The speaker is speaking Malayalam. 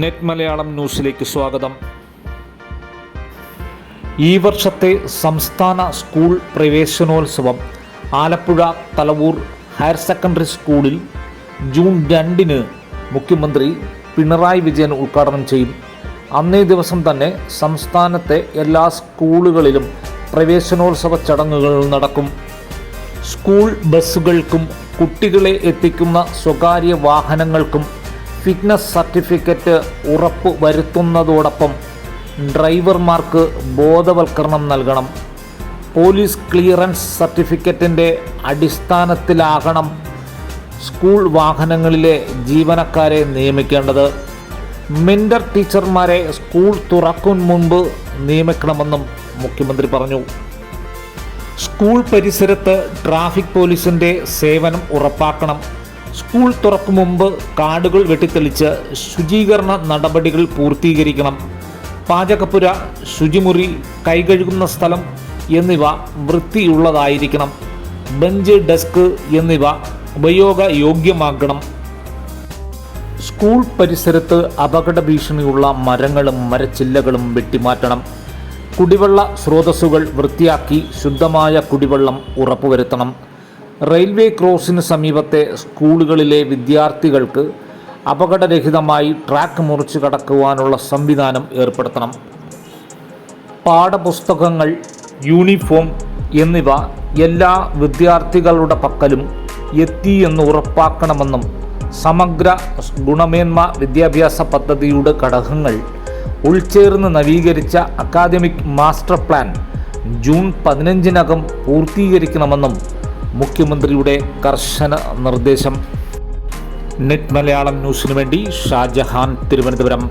നെറ്റ് മലയാളം ന്യൂസിലേക്ക് സ്വാഗതം. ഈ വർഷത്തെ സംസ്ഥാന സ്കൂൾ പ്രവേശനോത്സവം ആലപ്പുഴ തലവൂർ ഹയർ സെക്കൻഡറി സ്കൂളിൽ ജൂൺ രണ്ടിന് മുഖ്യമന്ത്രി പിണറായി വിജയൻ ഉദ്ഘാടനം ചെയ്യും. അന്നേ ദിവസം തന്നെ സംസ്ഥാനത്തെ എല്ലാ സ്കൂളുകളിലും പ്രവേശനോത്സവ ചടങ്ങുകൾ നടക്കും. സ്കൂൾ ബസ്സുകൾക്കും കുട്ടികളെ എത്തിക്കുന്ന സ്വകാര്യ വാഹനങ്ങൾക്കും ഫിറ്റ്നസ് സർട്ടിഫിക്കറ്റ് ഉറപ്പ് വരുത്തുന്നതോടൊപ്പം ഡ്രൈവർമാർക്ക് ബോധവൽക്കരണം നൽകണം. പോലീസ് ക്ലിയറൻസ് സർട്ടിഫിക്കറ്റിന്റെ അടിസ്ഥാനത്തിലാകണം സ്കൂൾ വാഹനങ്ങളിലെ ജീവനക്കാരെ നിയമിക്കേണ്ടത്. മെന്റർ ടീച്ചർമാരെ സ്കൂൾ തുറക്കും മുൻപ് നിയമിക്കണമെന്നും മുഖ്യമന്ത്രി പറഞ്ഞു. സ്കൂൾ പരിസരത്ത് ട്രാഫിക് പോലീസിന്റെ സേവനം ഉറപ്പാക്കണം. സ്കൂൾ തുറക്കും മുമ്പ് കാടുകൾ വെട്ടിത്തെളിച്ച് ശുചീകരണ നടപടികൾ പൂർത്തീകരിക്കണം. പാചകപ്പുര ശുചിമുറി കൈകഴുകുന്ന സ്ഥലം എന്നിവ വൃത്തിയുള്ളതായിരിക്കണം. ബെഞ്ച് ഡെസ്ക് എന്നിവ ഉപയോഗയോഗ്യമാക്കണം. സ്കൂൾ പരിസരത്ത് അപകട ഭീഷണിയുള്ള മരങ്ങളും മരച്ചില്ലകളും വെട്ടിമാറ്റണം. കുടിവെള്ള സ്രോതസ്സുകൾ വൃത്തിയാക്കി ശുദ്ധമായ കുടിവെള്ളം ഉറപ്പുവരുത്തണം. റെയിൽവേ ക്രോസിന് സമീപത്തെ സ്കൂളുകളിലെ വിദ്യാർത്ഥികൾക്ക് അപകടരഹിതമായി ട്രാക്ക് മുറിച്ച് കടക്കുവാനുള്ള സംവിധാനം ഏർപ്പെടുത്തണം. പാഠപുസ്തകങ്ങൾ യൂണിഫോം എന്നിവ എല്ലാ വിദ്യാർത്ഥികളുടെ പക്കലും എത്തി എന്ന് ഉറപ്പാക്കണമെന്നും സമഗ്ര ഗുണമേന്മ വിദ്യാഭ്യാസ പദ്ധതിയുടെ ഘടകങ്ങൾ ഉൾച്ചേർന്ന് നവീകരിച്ച അക്കാദമിക് മാസ്റ്റർ പ്ലാൻ ജൂൺ പതിനഞ്ചിനകം പൂർത്തീകരിക്കണമെന്നും മുഖ്യമന്ത്രിയുടെ കർശന നിർദ്ദേശം. നെറ്റ് മലയാളം ന്യൂസിനു വേണ്ടി ഷാജഹാൻ തിരുവനന്തപുരം.